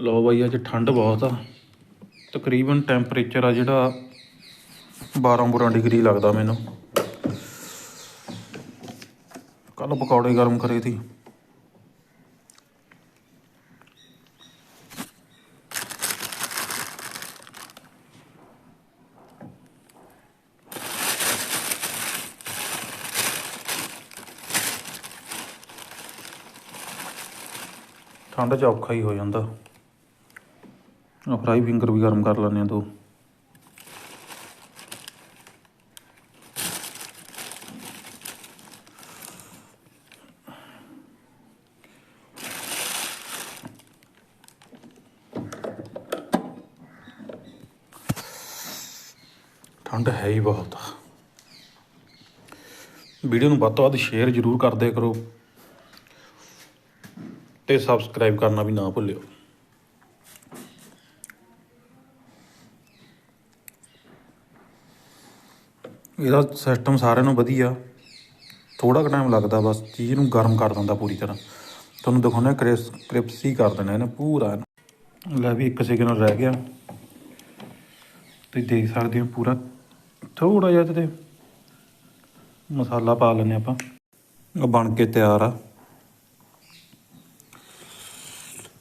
ਲਓ ਬਾਈ, ਅੱਜ ਠੰਡ ਬਹੁਤ ਆ। ਤਕਰੀਬਨ ਟੈਂਪਰੇਚਰ ਆ ਜਿਹੜਾ 12 12 ਡਿਗਰੀ ਲੱਗਦਾ ਮੈਨੂੰ। ਕੱਲ ਪਕੌੜੇ ਗਰਮ ਕਰੇ ਸੀ। ਠੰਡ 'ਚ ਔਖਾ ਹੀ ਹੋ ਜਾਂਦਾ। ਆ ਫਰਾਈ ਫਿੰਗਰ ਵੀ ਗਰਮ ਕਰ ਲੈਂਦੇ ਆ ਦੋ। ਠੰਡ ਹੈ ਹੀ ਬਹੁਤ। ਵੀਡੀਓ ਨੂੰ ਵੱਧ ਤੋਂ ਵੱਧ ਸ਼ੇਅਰ ਜ਼ਰੂਰ ਕਰਦੇ ਕਰੋ ਤੇ ਸਬਸਕ੍ਰਾਈਬ ਕਰਨਾ ਵੀ ਨਾ ਭੁੱਲਿਓ। ਇਹਦਾ ਸਿਸਟਮ ਸਾਰਿਆਂ ਨੂੰ ਵਧੀਆ। ਥੋੜਾ ਕੁ ਟਾਈਮ ਲੱਗਦਾ ਬਸ, ਚੀਜ਼ ਨੂੰ ਗਰਮ ਕਰ ਦਿੰਦਾ ਪੂਰੀ ਤਰ੍ਹਾਂ। ਤੁਹਾਨੂੰ ਦਿਖਾਉਣਾ ਕ੍ਰਿਸ ਕ੍ਰਿਪਸੀ ਕਰ ਦੇਣਾ ਇਹਨੇ ਪੂਰਾ। ਲੈ ਵੀ ਇੱਕ ਸੈਕਿੰਡ ਰਹਿ ਗਿਆ। ਤੁਸੀਂ ਦੇਖ ਸਕਦੇ ਹੋ ਪੂਰਾ। ਥੋੜਾ ਜਿਹਾ ਤੇ ਮਸਾਲਾ ਪਾ ਲੈਂਦੇ ਆਪਾਂ। ਉਹ ਬਣ ਕੇ ਤਿਆਰ ਆ।